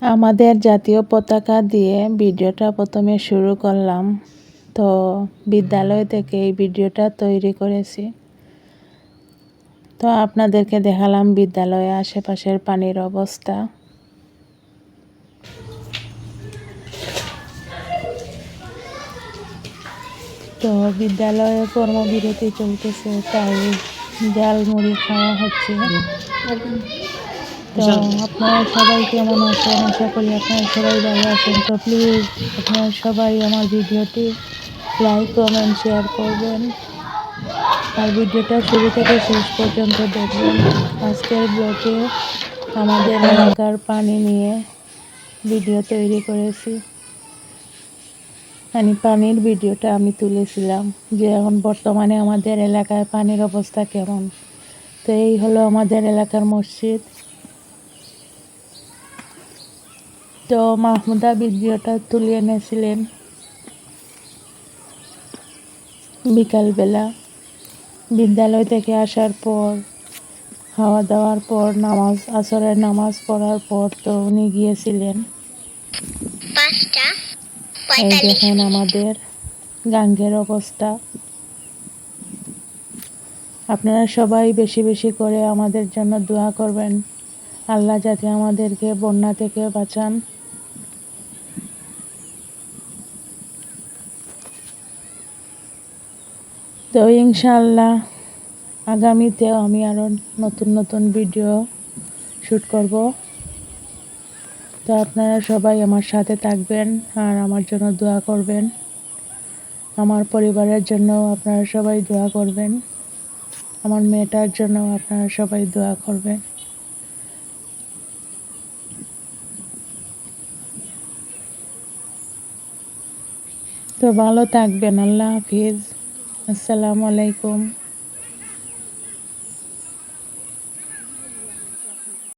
আমাদের জাতীয় পতাকা দিয়ে ভিডিওটা প্রথমে শুরু করলাম। তো বিদ্যালয় থেকে এই ভিডিওটা তৈরি করেছি। তো আপনাদেরকে দেখালাম বিদ্যালয়ে আশেপাশের পানির অবস্থা। তো বিদ্যালয়ে কর্মবিরতি চলতেছে, তাই জাল মুড়ি খাওয়া হচ্ছে। তো আপনারা সবাই কেমন আছেন? আশা করি আপনারা সবাই ভালো আছেন। তো প্লিজ আপনারা সবাই আমার ভিডিওটি লাইক কমেন্ট শেয়ার করবেন। আর ভিডিওটা শুরু থেকে শেষ পর্যন্ত দেখবেন। আজকের ব্লগে আমাদের এলাকার পানি নিয়ে ভিডিও তৈরি করেছি। মানে পানির ভিডিওটা আমি তুলেছিলাম যে এখন বর্তমানে আমাদের এলাকায় পানির অবস্থা কেমন। তো এই হলো আমাদের এলাকার মসজিদ। তো মাহমুদা ভিডিওটা তুলে এনেছিলেন বিকালবেলা। বিদ্যালয় থেকে আসার পর খাওয়া দাওয়ার পর নামাজ আসরের নামাজ পড়ার পর তো উনি গিয়েছিলেন। এই দেখেন আমাদের গাঙ্গের অবস্থা। আপনারা সবাই বেশি বেশি করে আমাদের জন্য দোয়া করবেন। আল্লাহ যাতে আমাদেরকে বন্যা থেকে বাঁচান। তো ইনশাল্লাহ আগামীতেও আমি আরও নতুন নতুন ভিডিও শ্যুট করব। তো আপনারা সবাই আমার সাথে থাকবেন আর আমার জন্য দোয়া করবেন। আমার পরিবারের জন্য আপনারা সবাই দোয়া করবেন। আমার মেয়েটার জন্য আপনারা সবাই দোয়া করবেন। তো ভালো থাকবেন, আল্লাহ হাফিজ। আসসালামু আলাইকুম।